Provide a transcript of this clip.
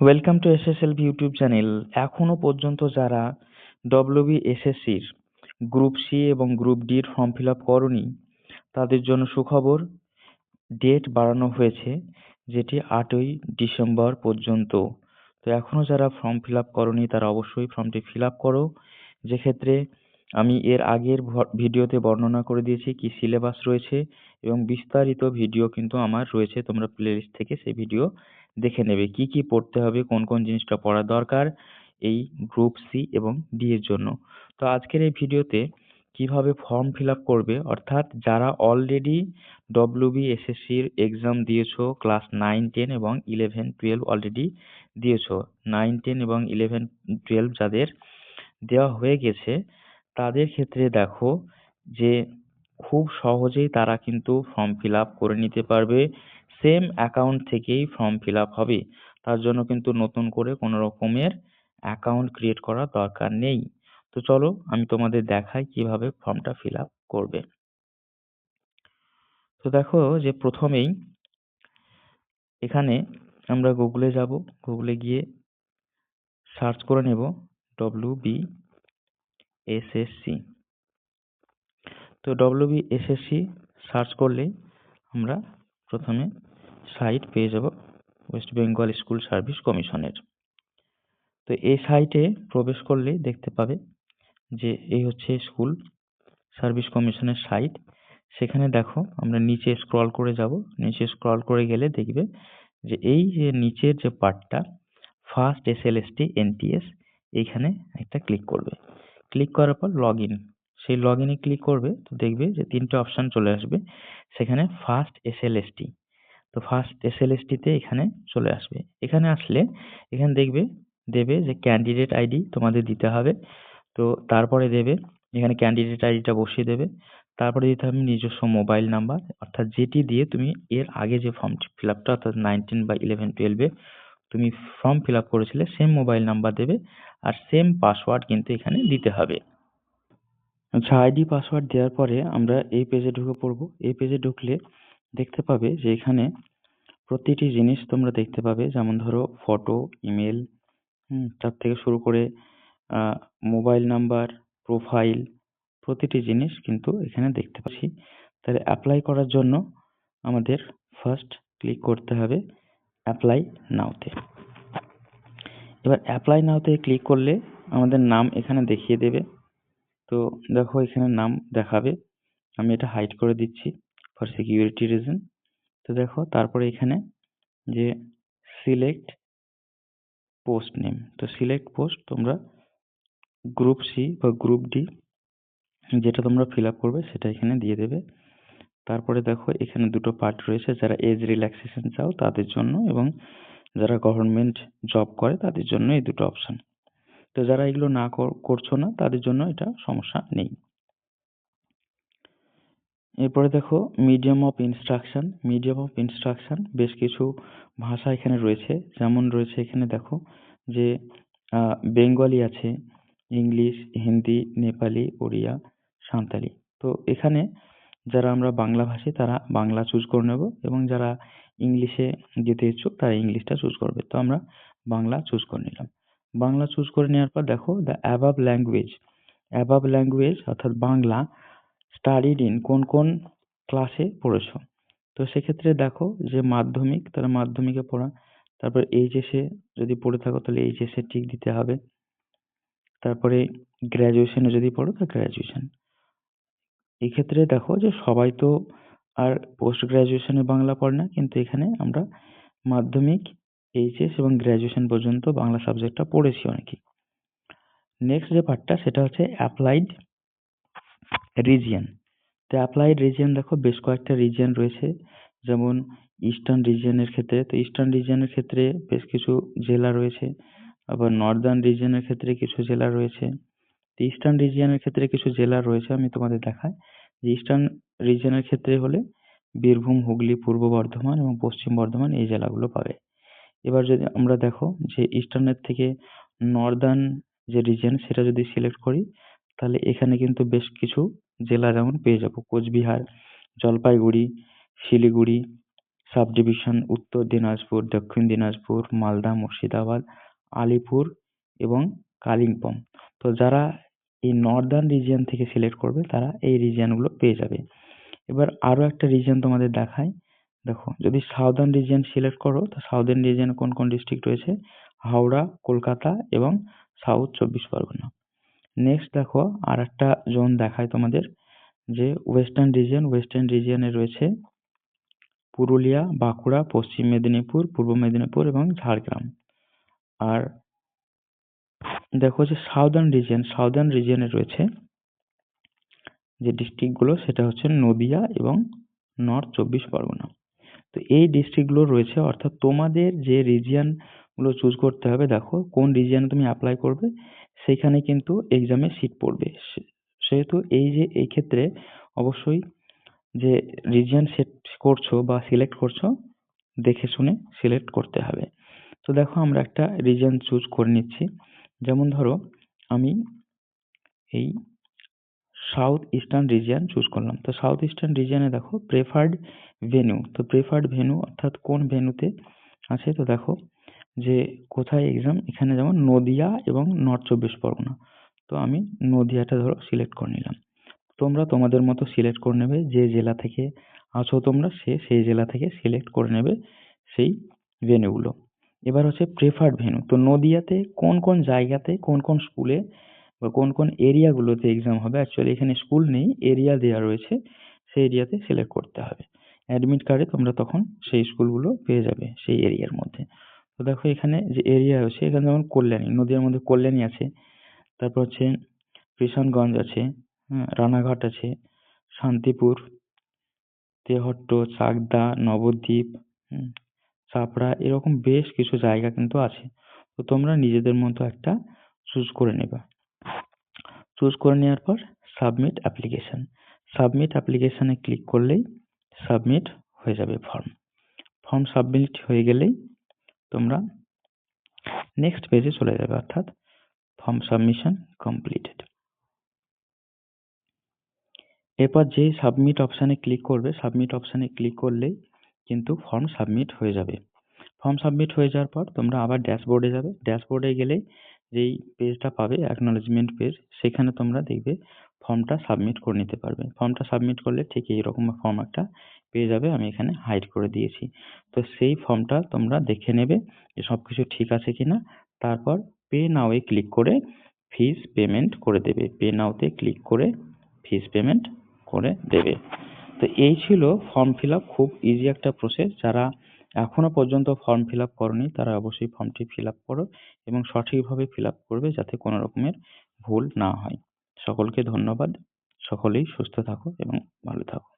Welcome to SSL YouTube channel এখনও পর্যন্ত যারা ডব্লিউবি এসএসসির গ্রুপ সি এবং গ্রুপ ডির ফর্ম ফিল আপ করনি, তাদের জন্য সুখবর ডেট বাড়ানো হয়েছে, যেটি আটই ডিসেম্বর পর্যন্ত। তো এখনও যারা ফর্ম ফিল আপ করনি, তারা অবশ্যই ফর্মটি ফিল আপ করো। যেক্ষেত্রে আমি এর আগের ভিডিওতে বর্ণনা করে দিয়েছি কি সিলেবাস রয়েছে এবং বিস্তারিত ভিডিও কিন্তু আমার রয়েছে, তোমরা প্লেলিস্ট থেকে সেই ভিডিও দেখে নেবে কি কি পড়তে হবে, কোন কোন জিনিসটা পড়া দরকার এই গ্রুপ সি এবং ডি এর জন্য। তো আজকের এই ভিডিওতে কীভাবে ফর্ম ফিল আপ করবে, অর্থাৎ যারা অলরেডি ডব্লিউবি এসএসসির এক্সাম দিয়েছ ক্লাস নাইন টেন এবং ইলেভেন টুয়েলভ অলরেডি দিয়েছ নাইন টেন এবং ইলেভেন টুয়েলভ যাদের দেওয়া হয়ে গেছে, তাদের ক্ষেত্রে দেখো যে খুব সহজেই তারা কিন্তু ফর্ম ফিল আপ করে নিতে পারবে। সেম অ্যাকাউন্ট থেকেই ফর্ম ফিল আপ হবে। তার জন্য কিন্তু নতুন করে কোনো রকমের অ্যাকাউন্ট ক্রিয়েট করার দরকার নেই। তো চলো আমি তোমাদের দেখাই কীভাবে ফর্মটা ফিল আপ করবে। তো দেখো যে প্রথমেই এখানে আমরা গুগলে যাব। গুগলে গিয়ে সার্চ করে নেব ডব্লিউ বি এসএসসি তো ডব্লিউ বি এসএসসি সার্চ করলে আমরা প্রথমে সাইট পেয়ে যাব ওয়েস্ট বেঙ্গল স্কুল সার্ভিস কমিশনের তো এই সাইটে প্রবেশ করলেই দেখতে পাবে যে এই হচ্ছে স্কুল সার্ভিস কমিশনের সাইট সেখানে দেখো আমরা নিচে স্ক্রল করে যাব। নিচে স্ক্রল করে গেলে দেখবে যে এই যে নিচের যে পার্টটা ফার্স্ট এস এল এনটিএস এইখানে একটা ক্লিক করবে। ক্লিক করার পর লগ ইন সেই লগ ইনে ক্লিক করবে তো দেখবে যে তিনটে অপশান চলে আসবে। সেখানে first S L S T তো ফার্স্ট এস এল এস টিতে এখানে চলে আসবে। এখানে আসলে এখানে দেখবে, দেবে যে ক্যান্ডিডেট আইডি তোমাদের দিতে হবে। তো তারপরে দেবে, এখানে ক্যান্ডিডেট আইডিটা বসিয়ে দেবে। তারপরে দিতে হবে নিজস্ব মোবাইল নাম্বার অর্থাৎ যেটি দিয়ে তুমি এর আগে যে ফর্ম ফিল আপটা অর্থাৎ নাইনটিন বা ইলেভেন টুয়েলভে তুমি ফর্ম ফিল আপ করেছিলে সেম মোবাইল নাম্বার দেবে আর সেম পাসওয়ার্ড কিন্তু এখানে দিতে হবে। আচ্ছা আইডি পাসওয়ার্ড দেওয়ার পরে আমরা এই পেজে ঢুকে পড়ব। এই পেজে ঢুকলে দেখতে পাবে যে এখানে প্রতিটি জিনিস তোমরা দেখতে পাবে। যেমন ধরো ফটো ইমেল হুম, তার থেকে শুরু করে মোবাইল নাম্বার প্রোফাইল প্রতিটি জিনিস কিন্তু এখানে দেখতে পাচ্ছি। তাহলে অ্যাপ্লাই করার জন্য আমাদের ফার্স্ট ক্লিক করতে হবে অ্যাপ্লাই নাওতে এবার অ্যাপ্লাই নাওতে ক্লিক করলে আমাদের নাম এখানে দেখিয়ে দেবে। তো দেখো এখানে নাম দেখাবে। আমি এটা হাইড করে দিচ্ছি। ফর সিকিউরিটি রিজন তো দেখো, তারপরে এখানে যে সিলেক্ট পোস্ট নেম তো সিলেক্ট পোস্ট তোমরা গ্রুপ সি বা গ্রুপ ডি যেটা তোমরা ফিল করবে সেটা এখানে দিয়ে দেবে। তারপরে দেখো, এখানে দুটো পার্ট রয়েছে, যারা এজ রিল্যাক্সেশন চাও তাদের জন্য এবং যারা গভর্নমেন্ট জব করে তাদের জন্য এই দুটো অপশান তো যারা এগুলো না করছ না, তাদের জন্য এটা সমস্যা নেই। এরপরে দেখো medium of instruction medium of instruction বেশ কিছু ভাষা এখানে রয়েছে। যেমন রয়েছে এখানে দেখো যে বেঙ্গলি আছে, ইংলিশ, হিন্দি, নেপালি, ওড়িয়া, সাঁওতালি। তো এখানে যারা আমরা বাংলা ভাষী, তারা বাংলা চুজ করে নেব এবং যারা ইংলিশে যেতে ইচ্ছুক, তারা ইংলিশটা চুজ করবে। তো আমরা বাংলা চুজ করে নিলাম। বাংলা চুজ করে নেওয়ার পর দেখো the above language above language অর্থাৎ বাংলা স্টাডিড ইন কোন কোন ক্লাসে পড়েছো? তো সেক্ষেত্রে দেখো যে মাধ্যমিক, তাহলে মাধ্যমিকে পড়া, তারপর এইচএসে যদি পড়ে থাকো তাহলে এইচএসে ঠিক দিতে হবে। তারপরে গ্র্যাজুয়েশনে যদি পড়ো তা গ্র্যাজুয়েশন এক্ষেত্রে দেখো যে সবাই তো আর পোস্ট গ্র্যাজুয়েশনে বাংলা পড়ে না, কিন্তু এখানে আমরা মাধ্যমিক এইচএস এবং গ্র্যাজুয়েশন পর্যন্ত বাংলা সাবজেক্টটা পড়েছি অনেকেই। নেক্সট যে পার্টটা সেটা হচ্ছে অ্যাপ্লাইড রিজিয়ন তো অ্যাপ্লাইড রিজিয়ন দেখো বেশ কয়েকটা রিজিয়ন রয়েছে। যেমন ইস্টার্ন রিজিয়নের ক্ষেত্রে, তো ইস্টার্ন রিজিয়নের ক্ষেত্রে বেশ কিছু জেলা রয়েছে। আবার নর্দার্ন রিজিয়নের ক্ষেত্রে কিছু জেলা রয়েছে। তো ইস্টার্ন রিজিয়নের ক্ষেত্রে কিছু জেলা রয়েছে, আমি তোমাদের দেখাই। যে ইস্টার্ন রিজিয়নের ক্ষেত্রে হলে বীরভূম, হুগলি, পূর্ব বর্ধমান এবং পশ্চিম বর্ধমান এই জেলাগুলো পাবে। এবার যদি আমরা দেখো যে ইস্টার্নের থেকে নর্দার্ন যে রিজিয়ন সেটা যদি সিলেক্ট করি তাহলে এখানে কিন্তু বেশ কিছু জেলা যেমন পেয়ে যাব। কোচবিহার, জলপাইগুড়ি, শিলিগুড়ি সাব ডিভিশন উত্তর দিনাজপুর, দক্ষিণ দিনাজপুর, মালদা, মুর্শিদাবাদ, আলিপুর এবং কালিম্পং। তো যারা এই নর্দার্ন রিজিয়ন থেকে সিলেক্ট করবে, তারা এই রিজিয়নগুলো পেয়ে যাবে। এবার আরও একটা রিজিয়ন তোমাদের দেখায় দেখো, যদি সাউদার্ন রিজিয়ন সিলেক্ট করো, তো সাউদার্ন রিজিয়নে কোন কোন ডিস্ট্রিক্ট রয়েছে? হাওড়া, কলকাতা এবং সাউথ চব্বিশ পরগনা। নেক্সট দেখো আর একটা জোন দেখায় তোমাদের, যে ওয়েস্টার্ন রিজিয়ন ওয়েস্টার্ন রিজিয়নে রয়েছে পুরুলিয়া, বাঁকুড়া, পশ্চিম মেদিনীপুর, পূর্ব মেদিনীপুর এবং ঝাড়গ্রাম। আর দেখো যে সাউদার্ন রিজিয়ন সাউদার্ন রিজিয়নে রয়েছে যে ডিস্ট্রিক্টগুলো সেটা হচ্ছে নদিয়া এবং নর্থ চব্বিশ পরগনা। তো এই ডিস্ট্রিক্টগুলো রয়েছে, অর্থাৎ তোমাদের যে রিজিয়নগুলো চুজ করতে হবে, দেখো কোন রিজিয়নে তুমি অ্যাপ্লাই করবে সেইখানে কিন্তু এক্সামে সিট পড়বে। সেহেতু এই যে, এই ক্ষেত্রে অবশ্যই যে রিজিয়ন সেট করছ বা সিলেক্ট করছ, দেখে শুনে সিলেক্ট করতে হবে। তো দেখো, আমরা একটা রিজিয়ন চুজ করে নিচ্ছি। যেমন ধরো, আমি এই সাউথ ইস্টার্ন রিজিয়ন চুজ করলাম। তো সাউথ ইস্টার্ন রিজিয়নে দেখো প্রেফার্ড ভেনু তো প্রেফার্ড ভেনু অর্থাৎ কোন ভেনুতে আছে? তো দেখো যে কোথায় এক্সাম এখানে যেমন নদিয়া এবং নর্থ চব্বিশ পরগনা। তো আমি নদিয়াটা ধরো সিলেক্ট করে নিলাম। তোমরা তোমাদের মতো সিলেক্ট করে নেবে যে জেলা থেকে আছো তোমরা, সে সেই জেলা থেকে সিলেক্ট করে নেবে সেই ভেনুগুলো এবার হচ্ছে প্রেফার্ড ভেনু তো নদিয়াতে কোন কোন জায়গাতে, কোন কোন স্কুলে বা কোন কোন এরিয়াগুলোতে এক্সাম হবে? অ্যাকচুয়ালি এখানে স্কুল নেই এরিয়া দেওয়া রয়েছে, সেই এরিয়াতে সিলেক্ট করতে হবে। অ্যাডমিট কার্ডে তোমরা তখন সেই স্কুলগুলো পেয়ে যাবে, সেই এরিয়ার মধ্যে। তো দেখো এখানে যে এরিয়া আছে এখানে যেমন কল্যাণী নদীয়ার মধ্যে কল্যাণী আছে, তারপর হচ্ছে কিষানগঞ্জ আছে হ্যাঁ রানাঘাট আছে, শান্তিপুর, তেহট্ট, চাকদা, নবদ্বীপ চাপড়া, এরকম বেশ কিছু জায়গা কিন্তু আছে। তো তোমরা নিজেদের মতো একটা চুজ করে নেবা। চুজ করে নেওয়ার পর সাবমিট অ্যাপ্লিকেশান সাবমিট অ্যাপ্লিকেশানে ক্লিক করলেই সাবমিট হয়ে যাবে ফর্ম ফর্ম সাবমিট হয়ে গেলেই তোমরা নেক্সট পেজে চলে যাবে, অর্থাৎ ফর্ম সাবমিশন কমপ্লিটেড এরপর যেই সাবমিট অপশানে ক্লিক করবে সাবমিট অপশানে ক্লিক করলেই কিন্তু ফর্ম সাবমিট হয়ে যাবে। ফর্ম সাবমিট হয়ে যাওয়ার পর তোমরা আবার ড্যাশবোর্ডে যাবে। ড্যাশবোর্ডে গেলেই যেই পেজটা পাবে অ্যাকনোলেজমেন্ট পেজ সেখানে তোমরা দেখবে ফর্মটা সাবমিট করে নিতে পারবে ফর্মটা সাবমিট করলে ঠিক এইরকম ফর্ম একটা পেয়ে যাবে, আমি এখানে হাইড করে দিয়েছি। তো সেই ফর্মটা তোমরা দেখে নেবে যে সব কিছু ঠিক আছে কি না তারপর পে নাওয়ে ক্লিক করে ফিস পেমেন্ট করে দেবে। পে নাওতে ক্লিক করে ফিস পেমেন্ট করে দেবে। তো এই ছিল ফর্ম ফিল খুব ইজি একটা প্রসেস যারা এখনও পর্যন্ত ফর্ম ফিল আপ করনি, তারা অবশ্যই ফর্মটি ফিল আপ করো এবং সঠিকভাবে ফিল আপ করবে যাতে কোনো রকমের ভুল না হয়। সকলকে ধন্যবাদ। সকলেই সুস্থ থাকো এবং ভালো থাকো।